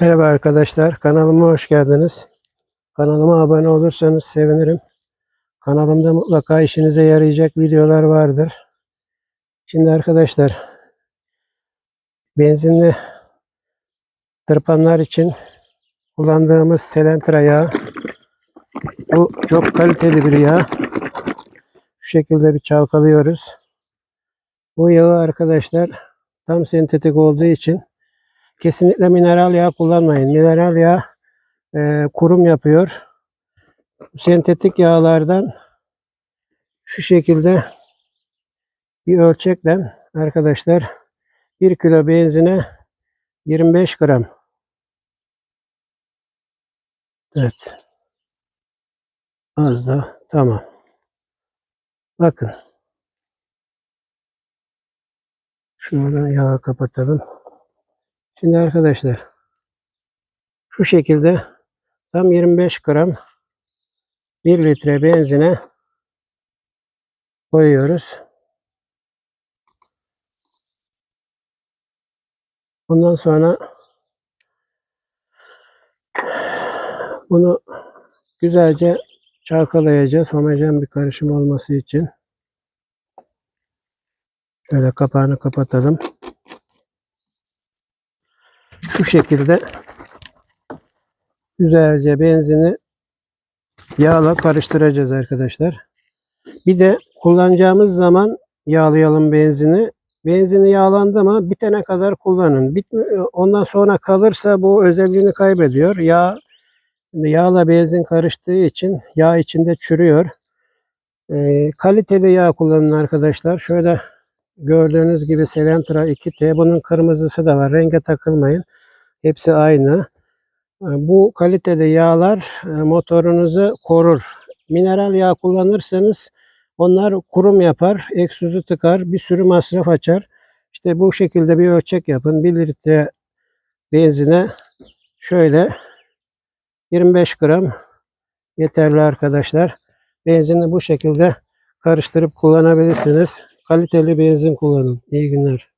Merhaba arkadaşlar, kanalıma hoş geldiniz. Kanalıma abone olursanız sevinirim. Kanalımda mutlaka işinize yarayacak videolar vardır. Şimdi arkadaşlar, benzinli tırpanlar için kullandığımız Selentra yağı. Bu çok kaliteli bir yağ. Şu şekilde bir çalkalıyoruz. Bu yağı arkadaşlar tam sentetik olduğu için Kesinlikle mineral yağ kullanmayın. Mineral yağ e, kurum yapıyor. Sentetik yağlardan şu şekilde bir ölçekle arkadaşlar 1 kilo benzine 25 gram. Evet. Az da tamam. Bakın. Şuradan yağı kapatalım. Şimdi arkadaşlar şu şekilde tam 25 gram 1 litre benzine koyuyoruz. Ondan sonra bunu güzelce çalkalayacağız. Homojen bir karışım olması için. Şöyle kapağını kapatalım şu şekilde güzelce benzini yağla karıştıracağız arkadaşlar. Bir de kullanacağımız zaman yağlayalım benzini. Benzini yağlandı mı bitene kadar kullanın. Bitmi ondan sonra kalırsa bu özelliğini kaybediyor. Yağ yağla benzin karıştığı için yağ içinde çürüyor. E, kaliteli yağ kullanın arkadaşlar. Şöyle gördüğünüz gibi Selentra 2T. Bunun kırmızısı da var. Renge takılmayın. Hepsi aynı. Bu kalitede yağlar e, motorunuzu korur. Mineral yağ kullanırsanız onlar kurum yapar, egzozu tıkar, bir sürü masraf açar. İşte bu şekilde bir ölçek yapın. 1 litre benzine şöyle 25 gram yeterli arkadaşlar. Benzini bu şekilde karıştırıp kullanabilirsiniz. Kaliteli benzin kullanın. İyi günler.